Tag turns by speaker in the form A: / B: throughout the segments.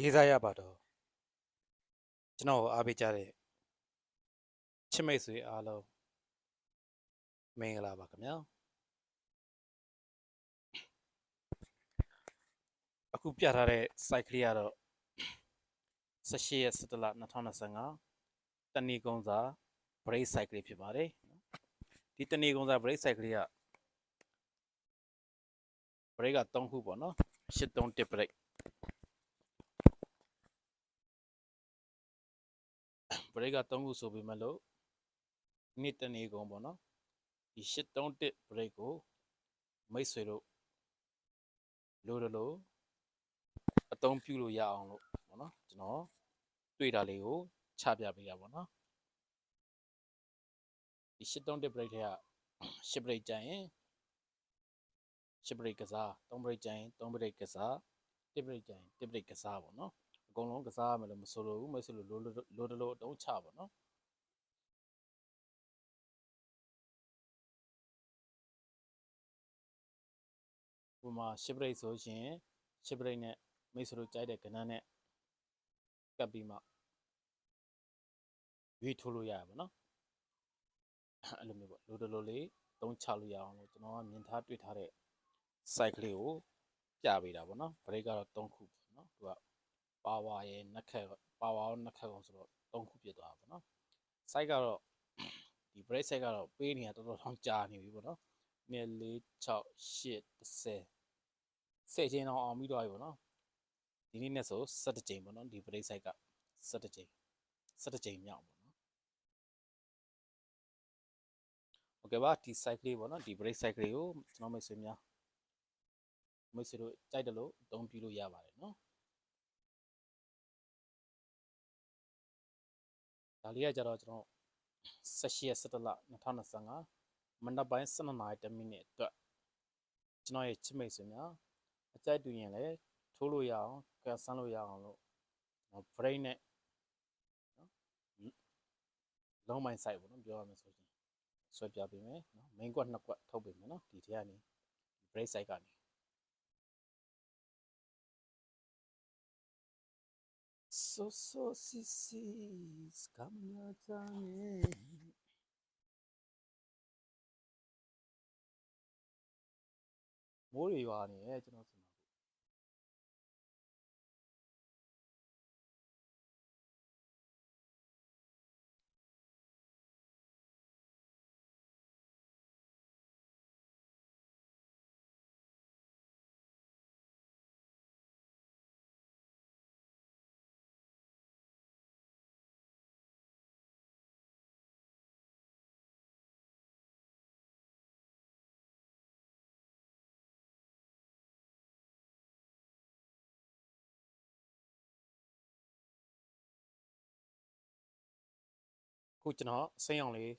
A: လေးစားရပါတော့ကျွန်တော်ကိုအားပေးကြတဲ့ချစ်မိတ်ဆွေအားလုံးမင်္ဂလာပါခင်ဗျာအခုပြထားတဲ့ site ကလေးကတော့18ရက်17လ2025တဏီကုန်းစာ break site ကလေးဖြစ်ပါတယ်ဒီတဏီကုန်းစာ break site ကလေးက break က3ခုပေါ့နော်831 break break က3ခုဆိုပေမဲ့လို့နေ့တနေ့ကုန်ပေါ့နော်ဒီ831 break ကိုမိတ်ဆွေတို့လို့လို့လို့အသုံးပြုလို့ရအောင်လို့ပေါ့နော်ကျွန်တော်တွေ့တာလေးကိုချပြပေးတာပေါ့နော်ဒီ831 break ထဲက10 break ကျရင်10 break ကစား3 break ကျရင်3 break ကစား1 break ကျရင်1 break ကစားပေါ့နော်အ ကုန်လုံးကစားရမယ်လို့မဆိုလို့ဘူးမိတ်ဆွေလို့လိုလိုလိုလိုအတုံးချပေါ့နော်ဥပမာ10 break ဆိုရှင်10 break နဲ့မိတ်ဆွေတို့ကြိုက်တဲ့ကဏ္ဍနဲ့ကပ်ပြီးမှရွေးထိုးလို့ရရပါတော့အဲ့လိုမျိုးပေါ့လိုလိုလိုလေးသုံးချလို့ရအောင်လို့ကျွန်တော်ကမြင်ထားတွေ့ထားတဲ့ site ကလေးကိုပြပေးတာပေါ့နော် break ကတော့3ခုပေါ့နော်သူက ပါဝါရယ်နှက်ခက်ပါဝါရောနှက်ခက်ကောင်ဆိုတော့သုံးခုပြစ်သွားတာပေါ့နော် site ကတော့ဒီ break site ကတော့ပေးနေတာတော်တော်ဆောင်ကြာနေပြီပေါ့နော်1 4 6 8 10 10ချိန်တော့အောင်ပြီးသွားပြီပေါ့နော်ဒီနေ့နဲ့ဆို17ချိန်ပေါ့နော်ဒီ break site က17ချိန်17ချိန်မြောက်ပေါ့နော် okay ပါဒီ site လေးပေါ့နော်ဒီ break site လေးကိုကျွန်တော်မိတ်ဆွေများမိတ်ဆွေတို့ကြိုက်တယ်လို့အသုံးပြုလို့ရပါတယ်နော် ဒါလေးကကြတော့ကျွန်တော်18ရက်17လ2025မနက်ပိုင်း12နာရီ10မိနစ်အတွက်ကျွန်တော်ရဲ့ချစ်မိတ်ဆွေများအကြိုက်တူရင်လည်းထိုးလို့ရအောင်ကန်ဆန်းလို့ရအောင်လို့နော် brain နဲ့နော်လုံးမိုင်း site ပေါ့နော်ပြောရမယ်ဆိုရင်ဆွဲပြပေးမယ်နော် main ကွက်နှစ်ကွက်ထုတ်ပေးမယ်နော်ဒီထဲကနေ brain site ကနေ so so si si skamya jane မိုးတွေရွာနေတယ်ကျွန် တော်စီမှာခုကျွန်တော်စိမ်းအောင်လေး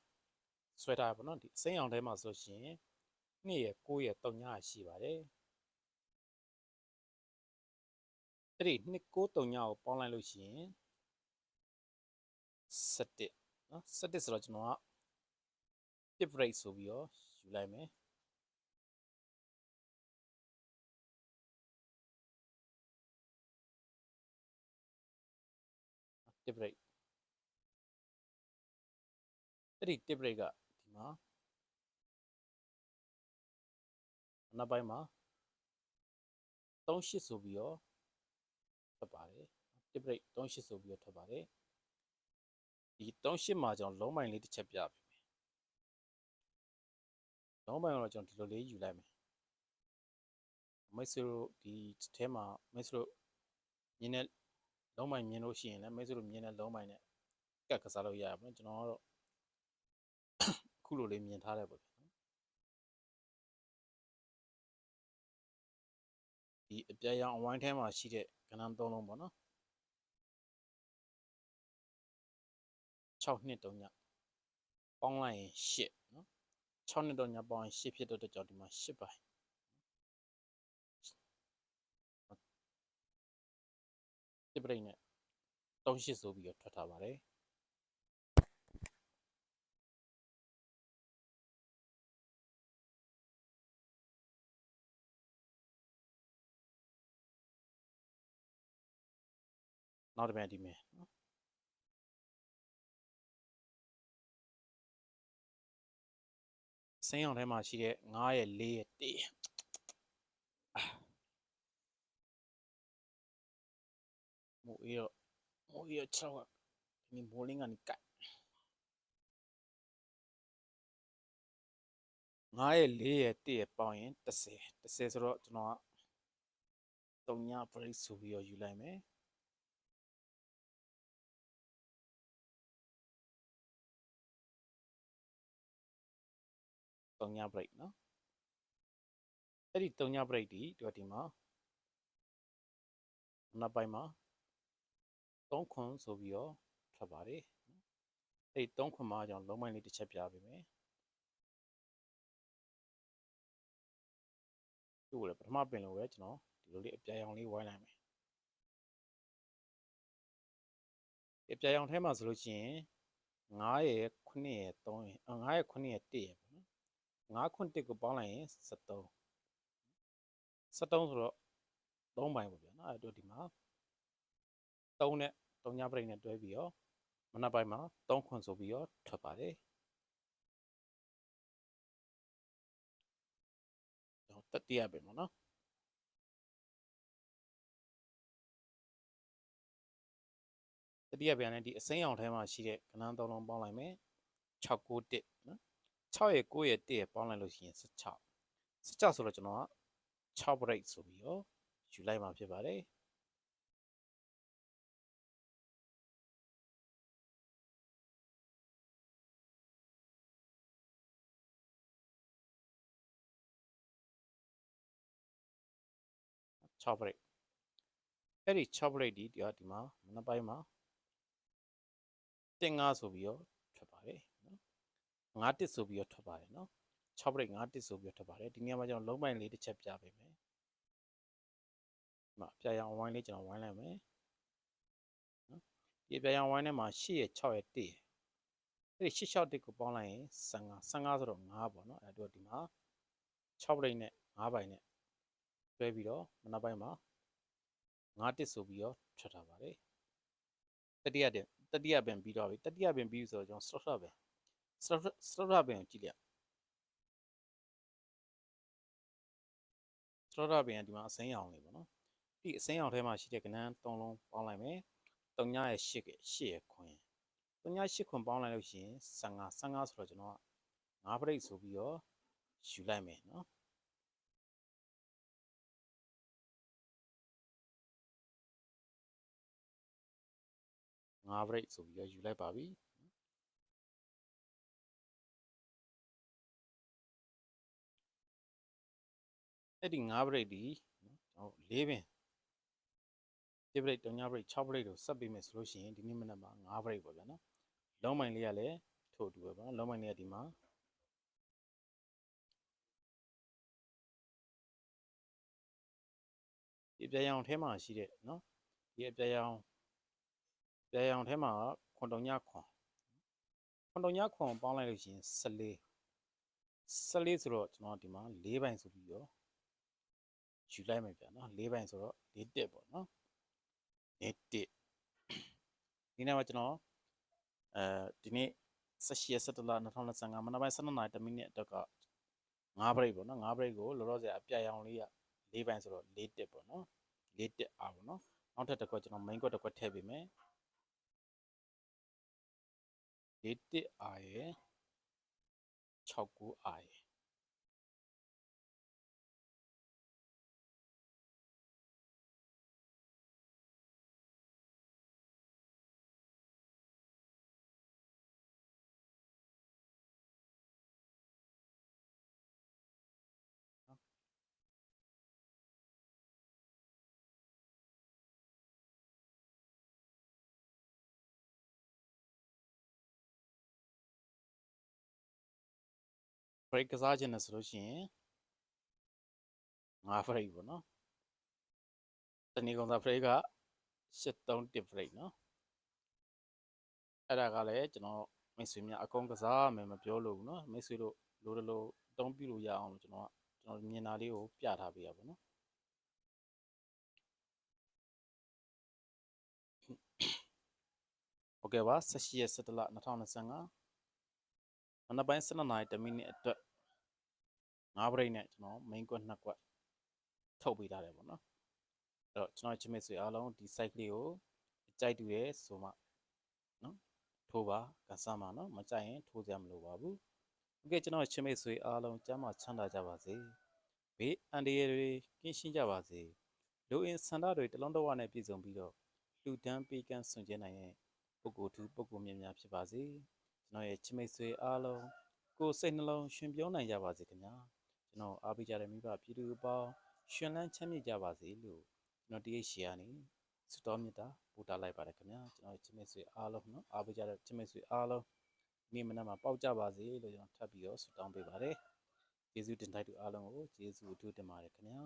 A: ဆွဲထားရပါတော့ဒီစိမ်းအောင်ထဲမှာဆိုရှင်2ရဲ့9ရဲ့3ညရှိပါတယ်အဲ့ဒီ2 9 3ညကိုပေါင်းလိုက်လို့ရှိရင်17နော်17ဆိုတော့ကျွန်တော်က tip rate ဆိုပြီးတော့ယူလိုက်မယ်တစ် break အဲ့ဒီ tip break ကဒီမှာနောက်ပိုင်းမှာ38ဆိုပြီးတော့ထွက်ပါတယ် tip break 38ဆိုပြီးတော့ထွက်ပါတယ်ဒီ38မှာကျွန်တော်လုံးပိုင်းလေးတစ်ချက်ပြပေးမယ်လုံးပိုင်းတော့ကျွန်တော်ဒီလိုလေးယူလိုက်မယ်မိတ်ဆွေတို့ဒီထဲမှာမိတ်ဆွေတို့မြင်တဲ့လုံးပိုင်းမြင်လို့ရှိရင်လည်းမိတ်ဆွေတို့မြင်တဲ့လုံးပိုင်းနဲ့ကတ်ကစားလို့ရရပါမယ်ကျွန်တော်ကတော့ ခုလိုလေးမြင်ထားတယ်ပေါ့ဗျာနော်ဒီအပြရောင်အဝိုင်းထဲမှာရှိတဲ့ကဏ္ဍသုံးလုံးပေါ့နော်6နှစ်တုံးညပေါင်းလိုက်ရင်8နော်6နှစ်တုံးညပေါင်းရင်8ဖြစ်တဲ့အတွက်ကြောင့်ဒီမှာ8ပိုင်းဒီပရိတ်နဲ့38ဆိုပြီးတော့ထွက်ထားပါတယ် နောက်တစ်ပြန်ဒီမယ်နော်စိမ်းအောင်ထဲမှာရှိတဲ့9ရဲ့4ရဲ့1ရဲ့မိုးအေးတော့မိုးအေးတော့6ကဒီမိုးလင်းကနေကတ်9ရဲ့4ရဲ့1ရဲ့ပေါင်းရင်30 30ဆိုတော့ကျွန်တော်က3ည break ဆိုပြီးတော့ယူလိုက်မယ် 3ည break เนาะအဲ့ဒီ3ည break ဒီဒီကဒီမှာနောက်ပိုင်းမှာ3ခွန်ဆိုပြီးတော့ထွက်ပါတယ်အဲ့ဒီ3ခွန်မှာကျွန်တော်လုံးပိုင်းလေးတစ်ချက်ပြပေးမယ်သူ့ကိုလည်းပထမပင်လို့ပဲကျွန်တော်ဒီလိုလေးအပြာရောင်လေးဝိုင်းလိုက်မယ်အပြာရောင်ထဲမှာဆိုလို့ရှိရင်9ရယ်9ရယ်3ရယ်9ရယ်9ရယ်1ရယ်ပေါ့နော် 9ခွန်း1ကိုပေါင်းလိုက်ရင်73 73ဆိုတော့3ပိုင်းပေါ့ဗျာနော်အဲ့တော့ဒီမှာ3နဲ့3ညပရိတ်နဲ့တွဲပြီးတော့မနက်ပိုင်းမှာ3ခွန်းဆိုပြီးတော့ထွက်ပါတယ်တော့တတိယပဲပေါ့နော်တတိယပြန်နဲ့ဒီအစိမ်းအောင်ထဲမှာရှိတဲ့ကဏ္ဍသုံးလုံးပေါင်းလိုက်မယ်6 9 1နော် 6ရဲ့9ရဲ့1ရဲ့ပေါင်းလိုက်လို့ရှိရင်16 16ဆိုတော့ကျွန်တော်က6 break ဆိုပြီးတော့ယူလိုက်မှာဖြစ်ပါတယ်6 break အဲ့ဒီ6 break ဒီဒီကဒီမှာမနက်ပိုင်းမှာတင်5ဆိုပြီးတော့ 9တစ်ဆိုပြီးတော့ထွက်ပါတယ်နော်6 break 9တစ်ဆိုပြီးတော့ထွက်ပါတယ်ဒီနေရာမှာကျွန်တော်လုံးပိုင်းလေးတစ်ချက်ပြပေးမယ်ဒီမှာအပြာရောင်ဝိုင်းလေးကျွန်တော်ဝိုင်းလိုက်မယ်နော်ဒီအပြာရောင်ဝိုင်းထဲမှာ8ရဲ့6ရဲ့1ရဲ့အဲ့ဒီ6 6တစ်ကိုပေါင်းလိုက်ရင်15 15ဆိုတော့9ပေါ့နော်အဲ့တော့ဒီမှာ6 break နဲ့9ပိုင်းနဲ့တွဲပြီးတော့မနက်ပိုင်းမှာ9တစ်ဆိုပြီးတော့ထွက်ထားပါတယ်တတိယတတိယပင်ပြီးတော့ပြီတတိယပင်ပြီးဆိုတော့ကျွန်တော် structure ပင် structure structure ပင်ကိုကြည့်လိုက် structure ပင်ကဒီမှာအစိမ်းရောင်လေးပေါ့နော်ဒီအစိမ်းရောင်ထဲမှာရှိတဲ့ကဏ္ဍ၃လုံးပေါင်းလိုက်မယ်၃ညရဲ့၈က၈ရဲ့ခွင်၃ည၈ခွင်ပေါင်းလိုက်လို့ရှိရင်15 15ဆိုတော့ကျွန်တော်က9ပရိတ်ဆိုပြီးတော့ယူလိုက်မယ်နော်5 break ဆိုပြီးတော့ယူလိုက်ပါပြီ အဲ့ဒီ5 break ဒီနော်ကျွန်တော်၄ပင်1 break 3 break 6 break ကိုဆက်ပေးမယ်ဆိုလို့ရှိရင်ဒီနေ့မနက်မှာ5 break ပေါ့ဗျာနော်လုံးမိုင်လေးကလည်းထို့တူပဲပေါ့နော်လုံးမိုင်လေးကဒီမှာဒီအပြာရောင်ထဲမှာရှိတဲ့နော်ဒီအပြာရောင်ပြာရောင်ထဲမှာခွန်တုံညခွန်ခွန်တုံညခွန်ပေါင်းလိုက်လို့ရှိရင်14 14ဆိုတော့ကျွန်တော်ဒီမှာ၄ပိုင်ဆိုပြီးတော့ ယူလိုက်မယ်ဗျာနော်၄ပိုင်ဆိုတော့၄တက်ပေါ့နော်၄တက်ဒီနေ့မှာကျွန်တော်အဲဒီနေ့18ရက်17လ2025မနက်ပိုင်း12နာရီ10မိနစ်အတွက်က9 break ပေါ့နော်9 break ကိုလောလောဆယ်အပြတ်ရောင်လေးက၄ပိုင်ဆိုတော့၄တက်ပေါ့နော်၄တက်အားပေါ့နော်နောက်ထပ်တစ်ခွက်ကျွန်တော် main ခွက်တစ်ခွက်ထည့်ပေးမယ်၄တစ်အာရယ်6ကူအာရယ် ဘရိတ်ကစားခြင်းနဲ့ဆိုလို့ရှိရင်5 break ပေါ့နော်တနည်းကောင်သာ break က73 break နော်အဲ့ဒါကလည်းကျွန်တော်မိတ်ဆွေများအကုန်ကစားမယ်မပြောလို့ဘူးเนาะမိတ်ဆွေတို့လိုတလို့အသုံးပြုလို့ရအောင်လို့ကျွန်တော်ကကျွန်တော်မြင်တာလေးကိုပြထားပေးရပါတော့ ဟုတ်ကဲ့ပါ18ရက်17လ2025 မနက်ပိုင်း12နာရီ10မိနစ်အတွက်၅ဘရိတ်နဲ့ကျွန်တော် main quest နှစ်ကွက်ထုတ်ပေးထားတယ်ပေါ့နော်အဲ့တော့ကျွန်တော်ချစ်မိတ်ဆွေအားလုံးဒီ site လေးကိုအကြိုက်တူရဲဆိုမှနော်ထိုးပါကန်ဆာမှာနော်မကြိုက်ရင်ထိုးစရာမလိုပါဘူးဟုတ်ကဲ့ကျွန်တော်ချစ်မိတ်ဆွေအားလုံးကျမ်းမာချမ်းသာကြပါစေဘေးအန္တရာယ်တွေကင်းရှင်းကြပါစေလူအင်ဆန္ဒတွေတလုံးတစ်ဝနဲ့ပြည့်စုံပြီးတော့လူတန်းပေးကမ်းဆွန်ကျဲနိုင်တဲ့ပုဂ္ဂိုလ်သူပုဂ္ဂိုလ်မြတ်များဖြစ်ပါစေ ကျွန်တော်ရဲ့ချစ်မိတ်ဆွေအားလုံးကိုယ်စိတ်နှလုံးရှင်ပြောနိုင်ကြပါစေခင်ဗျာကျွန်တော်အားပေးကြတဲ့မိဘပြည်သူအပေါင်းရှင်လန်းချမ်းမြေ့ကြပါစေလို့ကျွန်တော်တရိပ်ရှီကနေဆုတောင်းမေတ္တာပို့တာလိုက်ပါတယ်ခင်ဗျာကျွန်တော်ရဲ့ချစ်မိတ်ဆွေအားလုံးနော်အားပေးကြတဲ့ချစ်မိတ်ဆွေအားလုံးဒီမနက်မှာပေါက်ကြပါစေလို့ကျွန်တော်ထပ်ပြီးတော့ဆုတောင်းပေးပါတယ်ကျေးဇူးတင်တိုက်သူအားလုံးကိုကျေးဇူးအထူးတင်ပါတယ်ခင်ဗျာ